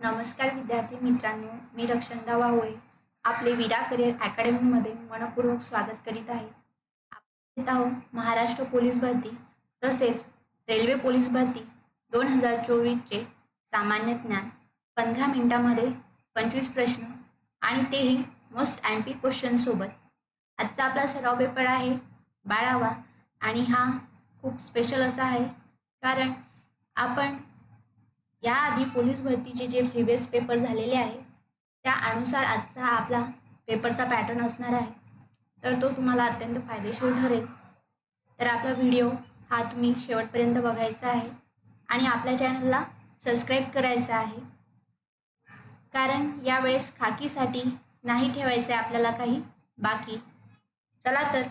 नमस्कार विद्यार्थी मित्रांनो मी रक्षंदा वावळे आपले विरा करिअर अकॅडमीमध्ये मनपूर्वक स्वागत करीत आहे. आपण आहोत महाराष्ट्र पोलीस भरती तसेच रेल्वे पोलीस भरती दोन हजार चोवीसचे सामान्य ज्ञान. पंधरा मिनिटामध्ये पंचवीस प्रश्न आणि तेही मोस्ट एम पी क्वेश्चनसोबत आजचा आपला सराव पेपर आहे बाळावा आणि हा खूप स्पेशल असा आहे कारण आपण याआधी पोलीस भरतीचे जे प्रिव्हियस पेपर झालेले आहे त्या अनुसार आजचा आपला पेपरचा पॅटर्न असणार आहे. तर तो तुम्हाला अत्यंत फायदेशीर ठरेल. तर आपला व्हिडिओ हा तुम्ही शेवटपर्यंत बघायचा आहे आणि आपल्या चॅनलला सबस्क्राईब करायचा आहे. कारण यावेळेस खाकीसाठी नाही ठेवायचं आहे आपल्याला काही बाकी. चला तर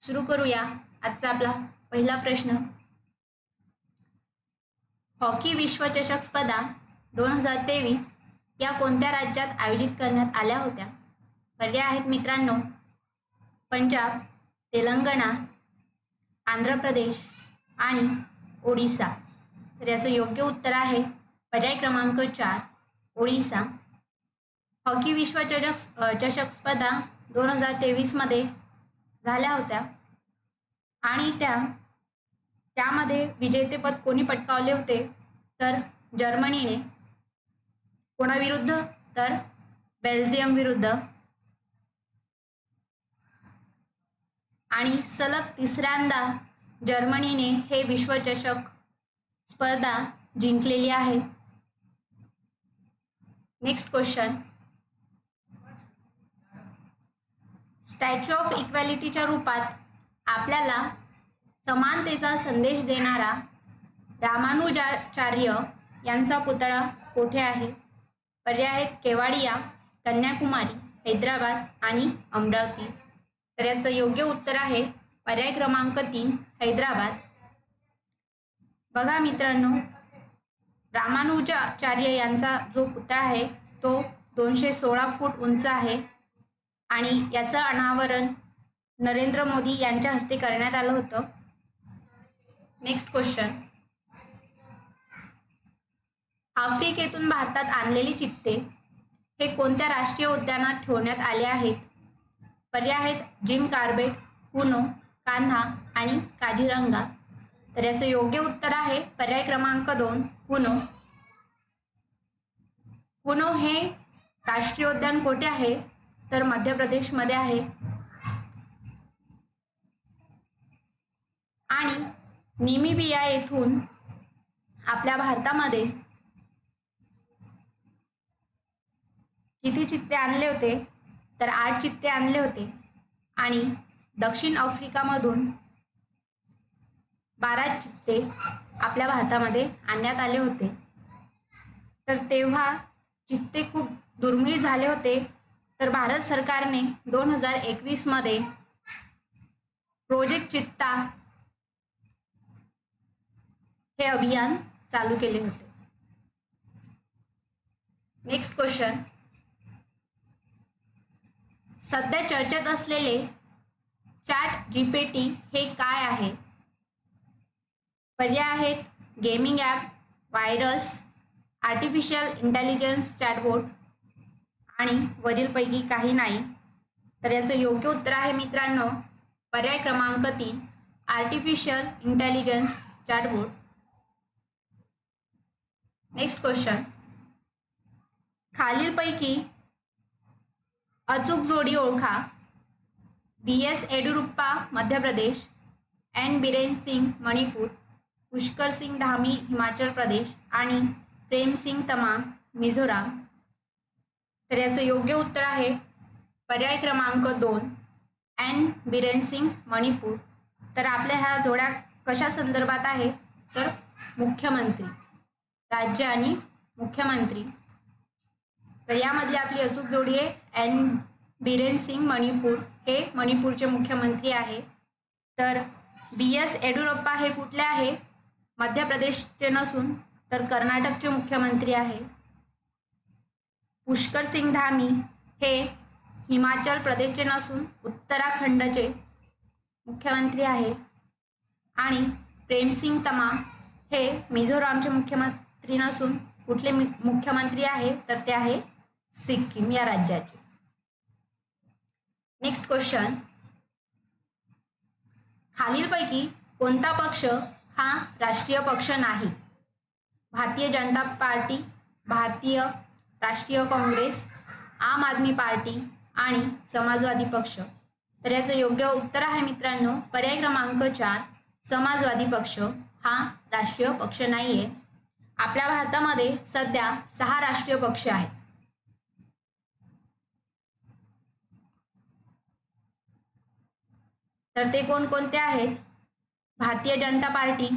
सुरू करूया आजचा आपला पहिला प्रश्न. हॉकी विश्वचषक स्पर्धा दोन हजार तेवीस या कोणत्या राज्यात आयोजित करण्यात आल्या होत्या? पर्याय आहेत मित्रांनो पंजाब तेलंगणा आंध्र प्रदेश आणि ओडिसा. तर याचं योग्य उत्तर आहे पर्याय क्रमांक चार ओडिसा. हॉकी विश्वचषक चषक स्पर्धा दोन हजार तेवीसमध्ये झाल्या होत्या आणि त्या त्यामध्ये विजेतेपद कोणी पटकावले होते? तर जर्मनीने. कोणाविरुद्ध? तर बेल्जियम विरुद्ध. आणि सलग तिसऱ्यांदा जर्मनीने हे विश्वचषक स्पर्धा जिंकलेली आहे. नेक्स्ट क्वेश्चन स्टॅच्यू ऑफ इक्वॅलिटीच्या रूपात आपल्याला समानतेचा संदेश देणारा रामानुजाचार्य यांचा पुतळा कोठे आहे? पर्याय आहेत केवाडिया कन्याकुमारी हैदराबाद आणि अमरावती. तर याचं योग्य उत्तर आहे पर्याय क्रमांक तीन हैदराबाद. बघा मित्रांनो रामानुजाचार्य यांचा जो पुतळा आहे तो दोनशे सोळा फूट उंच आहे आणि याचं अनावरण नरेंद्र मोदी यांच्या हस्ते करण्यात आलं होतं. नेक्स्ट क्वेश्चन आफ्रिकेतून भारतात आणलेली चित्ते हे कोणत्या राष्ट्रीय उद्यानात ठेवण्यात आले आहेत? पर्याय आहेत जिम कार्बेट पुनो कान्हा आणि काझीरंगा. तर याचं योग्य उत्तर आहे पर्याय क्रमांक दोन पुनो पुनो हे राष्ट्रीय उद्यान कोठे आहे? तर मध्य प्रदेशमध्ये आहे. आणि निमिबिया येथून आपल्या भारतामध्ये किती चित्ते आणले होते? तर आठ चित्ते आणले होते. आणि दक्षिण आफ्रिकामधून बारा चित्ते आपल्या भारतामध्ये आणण्यात आले होते. तर तेव्हा चित्ते खूप दुर्मिळ झाले होते. तर भारत सरकारने दोन हजार एकवीसमध्ये प्रोजेक्ट चित्ता हे अभियान चालू केले होते. नेक्स्ट क्वेश्चन सध्या चर्चेत असलेले चॅट जीपीटी हे काय आहे? पर्याय आहेत gaming app virus artificial intelligence chatbot आणि वरीलपैकी काही नाही. तर याचं योग्य उत्तर आहे मित्रांनो पर्याय क्रमांक तीन artificial intelligence chatbot next question खालीलपैकी अचूक जोडी ओळखा. B S Yediyurappa Madhya Pradesh. N Biren Singh Manipur. Pushkar Singh Dhami Himachal Pradesh. आणि प्रेम सिंग तमाम मिझोराम. तर याचं योग्य उत्तर आहे पर्याय क्रमांक दोन. एन बिरेन सिंग मणिपूर. तर आपल्या ह्या जोड्या कशा संदर्भात आहे? तर मुख्यमंत्री. राज्य आणि मुख्यमंत्री. तर यामधली आपली अचूक जोडी आहे. एन. बिरेन सिंग मणिपूर. हे मणिपूरचे मुख्यमंत्री आहे. तर बी. एस. येडियुरप्पा हे कुठले आहे? मध्य प्रदेशचे नसून तर कर्नाटकचे मुख्यमंत्री आहे. पुष्कर सिंग धामी हे हिमाचल प्रदेशचे नसून उत्तराखंडचे मुख्यमंत्री आहे. आणि प्रेमसिंग तमा हे मिझोरामचे मुख्यमंत्री नसून कुठले मुख्यमंत्री आहे तर ते आहे सिक्कीम या राज्याचे. नेक्स्ट क्वेश्चन खालीलपैकी कोणता पक्ष हा राष्ट्रीय पक्ष नाही? भारतीय जनता पार्टी भारतीय राष्ट्रीय काँग्रेस आम आदमी पार्टी आणि समाजवादी पक्ष. तर याचं योग्य उत्तर आहे मित्रांनो पर्याय क्रमांक चार समाजवादी पक्ष हा राष्ट्रीय पक्ष नाहीये. आपल्या भारतामध्ये सध्या सहा राष्ट्रीय पक्ष आहेत. तर ते कोणकोणते आहेत? भारतीय जनता पार्टी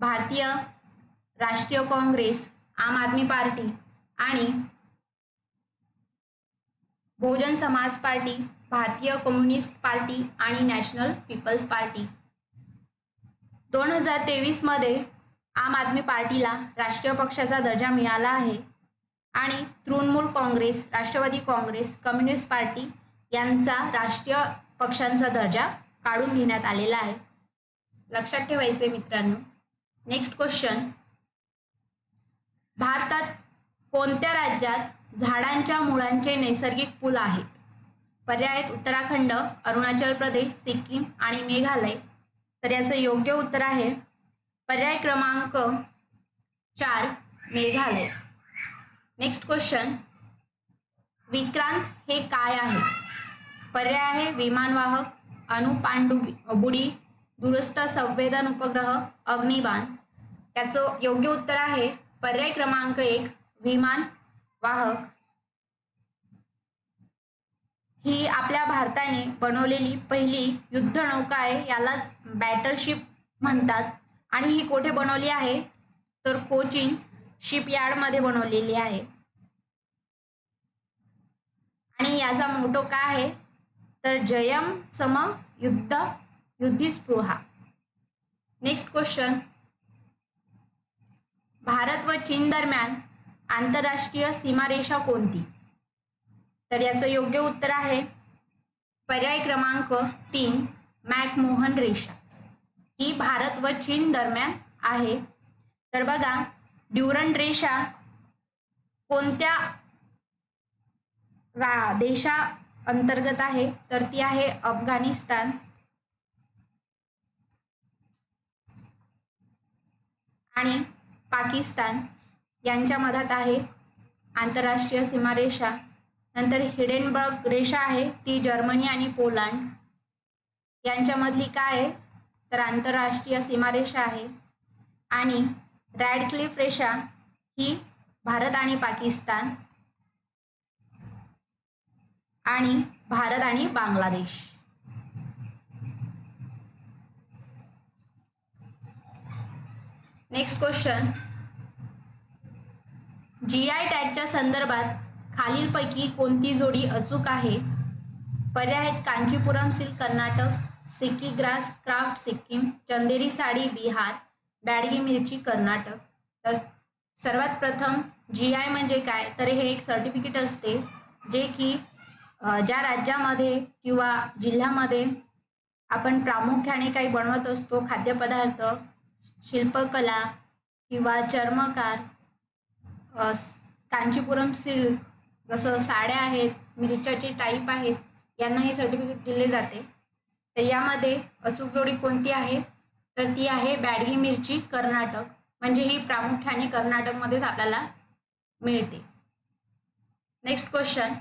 भारतीय राष्ट्रीय काँग्रेस आम आदमी पार्टी आणि Bahujan Samaj party Bharatiya communist party आणि नॅशनल पीपल्स पार्टी. दोन हजार तेवीसमध्ये आम आदमी पार्टीला राष्ट्रीय पक्षाचा दर्जा मिळाला आहे. आणि Trinamool congress Rashtravadi congress communist party यांचा राष्ट्रीय पक्षांचा दर्जा काढून घेण्यात आलेला आहे. लक्षात ठेवायचे मित्रांनो नेक्स्ट क्वेश्चन भारतात कोणत्या राज्यात झाडांच्या मुळांचे नैसर्गिक पूल आहेत? पर्याय आहेत उत्तराखंड अरुणाचल प्रदेश सिक्कीम आणि मेघालय. तर याचं योग्य उत्तर आहे पर्याय क्रमांक चार मेघालय नेक्स्ट क्वेश्चन विक्रांत हे काय आहे? पर्याय आहे विमानवाहक अणुपांडू बुडी दुरस्त संवेदन उपग्रह अग्निबाण. त्याचं योग्य उत्तर आहे पर्याय क्रमांक एक विमान वाहक ही आपल्या भारताने बनवलेली पहिली युद्धनौका आहे यालाच बॅटलशिप म्हणतात. आणि ही कोठे बनवली आहे? तर कोचिन शिपयार्डमध्ये बनवलेली आहे. आणि याचा मोटो काय आहे? तर जयम सम युद्ध युद्धिस्पृहा. नेक्स्ट क्वेश्चन भारत व चीन दरम्यान आंतरराष्ट्रीय सीमारेषा कोणती? तर याचं योग्य उत्तर आहे. पर्याय क्रमांक तीन मॅकमोहन रेषा. ही भारत व चीन दरम्यान आहे. तर बघा ड्युरंड रेषा कोणत्या रा देशा अंतर्गत आहे? तर ती आहे अफगाणिस्तान. आणि पाकिस्तान यांच्या मधात आहे आंतरराष्ट्रीय सीमारेषा. नंतर हिडेनबर्ग रेषा आहे ती जर्मनी आणि पोलंड. यांच्यामधली काय आहे? तर आंतरराष्ट्रीय सीमारेषा आहे. आणि रॅडक्लिफ रेषा ही भारत आणि पाकिस्तान आणि भारत आणि Bangladesh. Next question G I टॅगच्या संदर्भात खालीलपैकी कोणती जोडी अचूक आहे? पर्याय आहेत Kanchipuram silk Karnataka Sikki grass craft Sikkim Chanderi sari Bihar Byadgi मिरची कर्नाटक. तर सर्वात प्रथम जी आय म्हणजे काय? तर हे एक सर्टिफिकेट असते जे की ज्या राज्यामध्ये किंवा जिल्ह्यामध्ये आपण प्रामुख्याने काही बनवत असतो खाद्यपदार्थ शिल्पकला किंवा चर्मकार कांचीपुरम सिल्क जसं साड्या आहेत मिरच्याचे टाईप आहेत यांना हे सर्टिफिकेट दिले जाते. तर यामध्ये अचूक जोडी कोणती आहे? तर ती आहे बॅडगी मिरची कर्नाटक. म्हणजे ही प्रामुख्याने कर्नाटकमध्येच आपल्याला मिळते. नेक्स्ट क्वेश्चन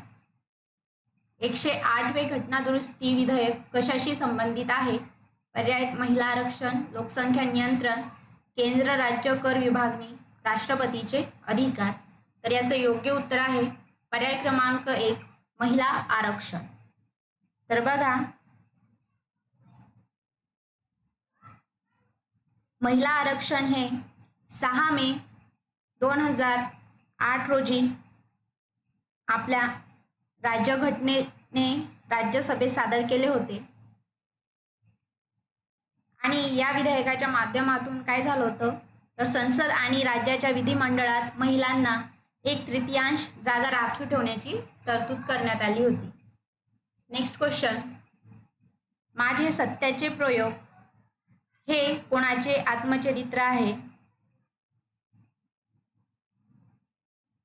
एकशे आठवे घटना दुरुस्ती विधेयक कशाशी संबंधित आहे? पर्याय महिला आरक्षण लोकसंख्या नियंत्रण केंद्र राज्य कर विभागणी राष्ट्रपतीचे अधिकार. तर याचं योग्य उत्तर आहे पर्याय क्रमांक एक महिला आरक्षण. तर बघा महिला आरक्षण हे सहा मे दोन हजार आठ रोजी आपल्या राज्यघटनेने राज्यसभेत सादर केले होते. आणि या विधेयकाच्या माध्यमातून काय झालं होतं? तर संसद आणि राज्याच्या विधिमंडळात महिलांना एक तृतीयांश जागा राखीव ठेवण्याची तरतूद करण्यात आली होती. नेक्स्ट क्वेश्चन माझे सत्याचे प्रयोग हे कोणाचे आत्मचरित्र आहे?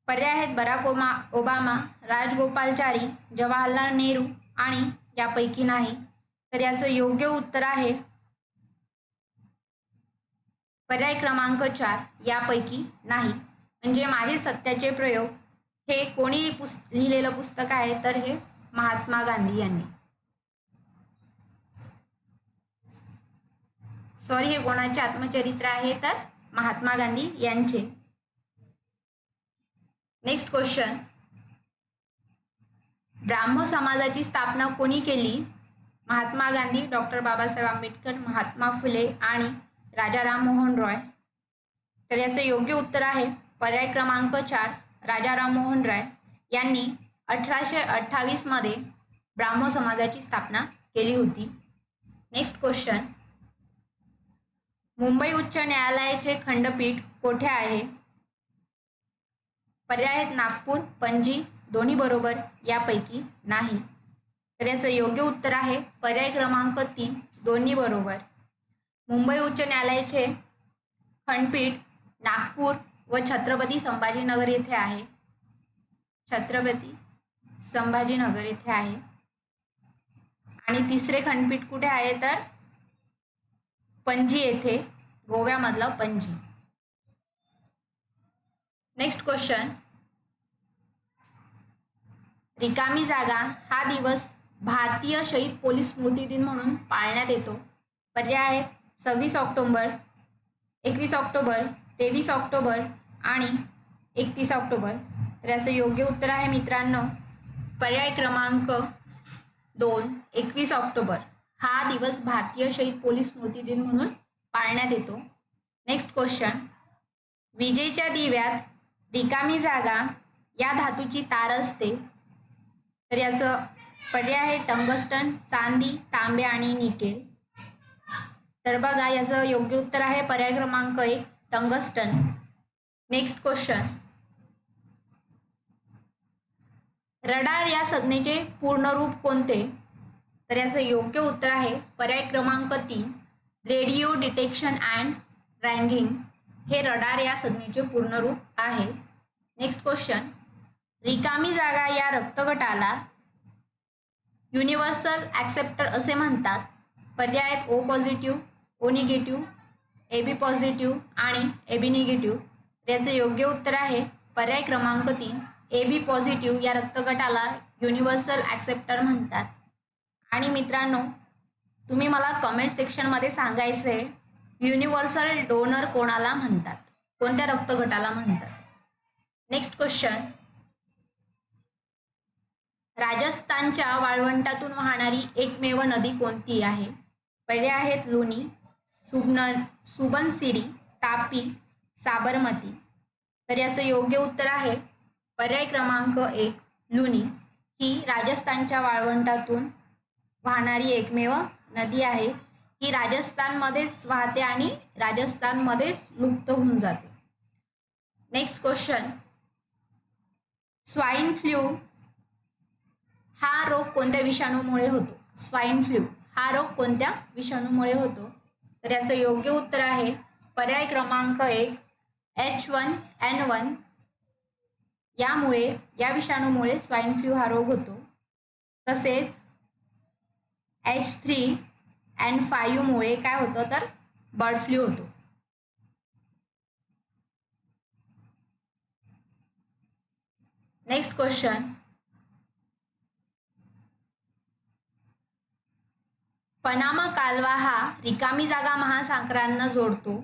पर्याय आहेत बराक ओमा ओबामा राजगोपालचारी जवाहरलाल नेहरू आणि यापैकी नाही. तर याचं योग्य उत्तर आहे पर्याय क्रमांक चार यापैकी नाही. म्हणजे माझे सत्याचे प्रयोग. हे कोणी पुस लिहिलेलं पुस्तक आहे? तर हे महात्मा गांधी यांनी. सॉरी हे कोणाचे आत्मचरित्र आहे तर महात्मा गांधी यांचे. नेक्स्ट क्वेश्चन ब्राह्मो समाजाची स्थापना कोणी केली? महात्मा गांधी डॉक्टर बाबासाहेब आंबेडकर महात्मा फुले आणि राजा राममोहन रॉय. तर याचं योग्य उत्तर आहे पर्याय क्रमांक चार राजा राममोहन रॉय यांनी अठराशे अठ्ठावीसमध्ये ब्राह्मो समाजाची स्थापना केली होती. नेक्स्ट क्वेश्चन मुंबई उच्च न्यायालयाचे खंडपीठ कोठे आहे? पर्याय आहेत नागपूर पणजी दोन्ही बरोबर यापैकी नाही. तर याचं योग्य उत्तर आहे पर्याय क्रमांक तीन दोन्ही बरोबर. मुंबई उच्च न्यायालयाचे खंडपीठ नागपूर व छत्रपती संभाजीनगर येथे आहे. छत्रपती संभाजीनगर येथे आहे. आणि तिसरे खंडपीठ कुठे आहे तर? पणजी येथे गोव्यामधलं पणजी. नेक्स्ट क्वेश्चन रिकामी जागा हा दिवस भारतीय शहीद पोलीस स्मृती दिन म्हणून पाळण्यात येतो. पर्याय आहेत सव्वीस ऑक्टोंबर एकवीस ऑक्टोबर तेवीस ऑक्टोबर आणि एकतीस ऑक्टोबर. तर याचं योग्य उत्तर आहे मित्रांनो पर्याय क्रमांक दोन एकवीस ऑक्टोबर. हा दिवस भारतीय शहीद पोलीस स्मृती दिन म्हणून पाळण्यात येतो. नेक्स्ट क्वेश्चन विजेच्या दिव्यात रिकामी जागा या धातूची तार असते. तर याचं पर्याय आहे टंगस्टन चांदी तांबे आणि निकेल. तर बघा याचं योग्य उत्तर आहे पर्याय क्रमांक एक टंगस्टन. नेक्स्ट क्वेश्चन रडार या संज्ञेचे पूर्ण रूप कोणते? तर याचं योग्य उत्तर आहे पर्याय क्रमांक तीन रेडिओ डिटेक्शन अँड रँगिंग हे रडार या संज्ञेचे पूर्ण रूप आहे. Next question. रिकामी जागा या रक्तगटाला युनिव्हर्सल ॲक्सेप्टर असे म्हणतात. पर्याय आहेत O positive O negative A B positive आणि ए बी निगेटिव्ह याचे योग्य उत्तर आहे पर्याय क्रमांक तीन ए बी पॉझिटिव्ह या रक्तगटाला युनिव्हर्सल ॲक्सेप्टर म्हणतात. आणि मित्रांनो तुम्ही मला कमेंट सेक्शनमध्ये सांगायचं आहे युनिव्हर्सल डोनर कोणाला म्हणतात? कोणत्या रक्तगटाला म्हणतात? नेक्स्ट क्वेश्चन राजस्थानच्या वाळवंटातून वाहणारी एकमेव नदी कोणती आहे? पहिले आहेत लुनी सुबन सुबनसिरी तापी साबरमती. तर याचं योग्य उत्तर आहे पर्याय क्रमांक एक लुनी ही राजस्थानच्या वाळवंटातून वाहणारी एकमेव नदी आहे. ही राजस्थानमध्येच वाहते आणि राजस्थानमध्येच लुप्त होऊन जाते. नेक्स्ट क्वेश्चन स्वाईन फ्लू हा रोग कोणत्या विषाणूमुळे होतो? स्वाईन फ्लू हा रोग कोणत्या विषाणूमुळे होतो? तर याचं योग्य उत्तर आहे पर्याय क्रमांक एक एच वन एन वन यामुळे या विषाणूमुळे स्वाईन फ्लू हा रोग होतो. तसेच एच थ्री एन फाईव्हमुळे काय होतं? तर बर्ड फ्लू होतो. नेक्स्ट क्वेश्चन पनामा कालवा हा रिकामी जागा महासागरांना जोडतो.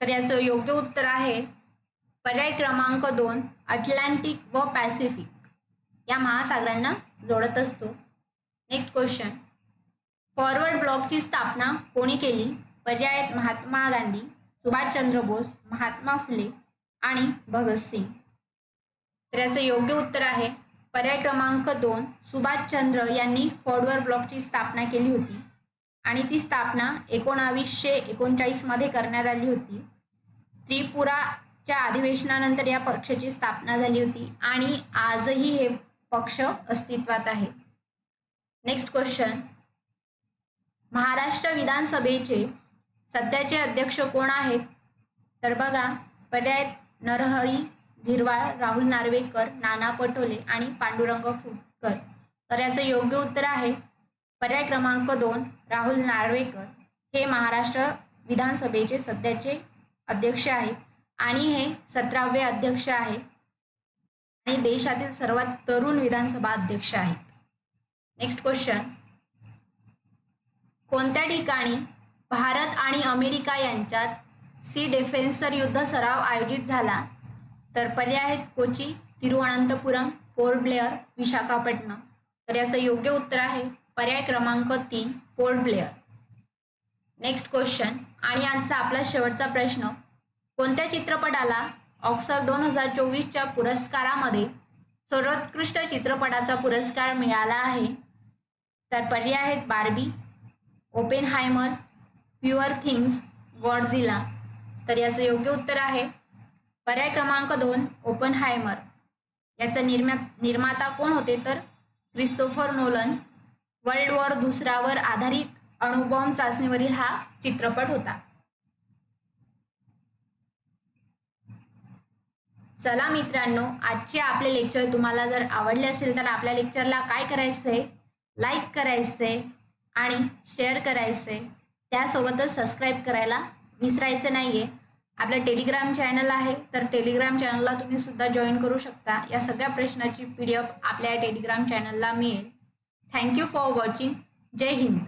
तर याचं योग्य उत्तर आहे पर्याय क्रमांक दोन अटलांटिक व पॅसिफिक. या महासागरांना जोडत असतो. नेक्स्ट क्वेश्चन फॉरवर्ड ब्लॉकची स्थापना कोणी केली? पर्याय महात्मा गांधी सुभाषचंद्र बोस महात्मा फुले आणि भगतसिंग तर याचं योग्य उत्तर आहे पर्याय क्रमांक दोन सुभाषचंद्र यांनी फॉरवर्ड ब्लॉकची स्थापना केली होती. आणि ती स्थापना एकोणावीसशे एकोणचाळीसमध्ये करण्यात आली होती. त्रिपुराच्या अधिवेशनानंतर या पक्षाची स्थापना झाली होती आणि आजही हे पक्ष अस्तित्वात आहे. नेक्स्ट क्वेश्चन महाराष्ट्र विधानसभेचे सध्याचे अध्यक्ष कोण आहेत? तर बघा पर्याय नरहरी झिरवाळ राहुल नार्वेकर नाना पटोले आणि पांडुरंग फुटकर. तर याचं योग्य उत्तर आहे पर्याय क्रमांक दोन राहुल नार्वेकर. हे महाराष्ट्र विधानसभेचे सध्याचे अध्यक्ष आहेत आणि हे सतरावे अध्यक्ष आहे. आणि देशातील सर्वात तरुण विधानसभा अध्यक्ष आहेत. नेक्स्ट क्वेश्चन कोणत्या ठिकाणी भारत आणि अमेरिका यांच्यात सी डिफेन्सर युद्ध सराव आयोजित झाला? तर पर्याय आहेत कोची तिरुवनंतपुरम पोर्ट ब्लेअर विशाखापट्टणम. तर याचं योग्य उत्तर आहे पर्याय क्रमांक तीन पोर्ट ब्लेअर. नेक्स्ट क्वेश्चन आणि आजचा आपला शेवटचा प्रश्न. कोणत्या चित्रपटाला ऑक्सर दोन हजार चोवीसच्या पुरस्कारामध्ये सर्वोत्कृष्ट चित्रपटाचा पुरस्कार मिळाला आहे? तर पर्याय आहेत Barbie Oppenheimer Poor Things Godzilla. तर याचं योग्य उत्तर आहे पर्याय क्रमांक दोन ओपन हायमर याचा निर्मा निर्माता कोण होते तर क्रिस्तोफर नोलन वर्ल्ड वॉर दुसरावर आधारित अणुबॉम्ब चाचणीवरील हा चित्रपट होता. चला मित्रांनो आजचे आपले लेक्चर तुम्हाला जर आवडले असेल तर आपल्या लेक्चरला काय करायचं आहे लाईक करायचे आणि शेअर करायचे. त्यासोबतच सबस्क्राईब करायला विसरायचं नाहीये. आपलं टेलिग्राम चॅनल आहे तर टेलिग्राम चॅनलला तुम्ही सुद्धा जॉईन करू शकता. या सगळ्या प्रश्नाची पी डी एफ आपल्या टेलिग्राम चॅनलला मिळेल. Thank you for watching. Jai Hind.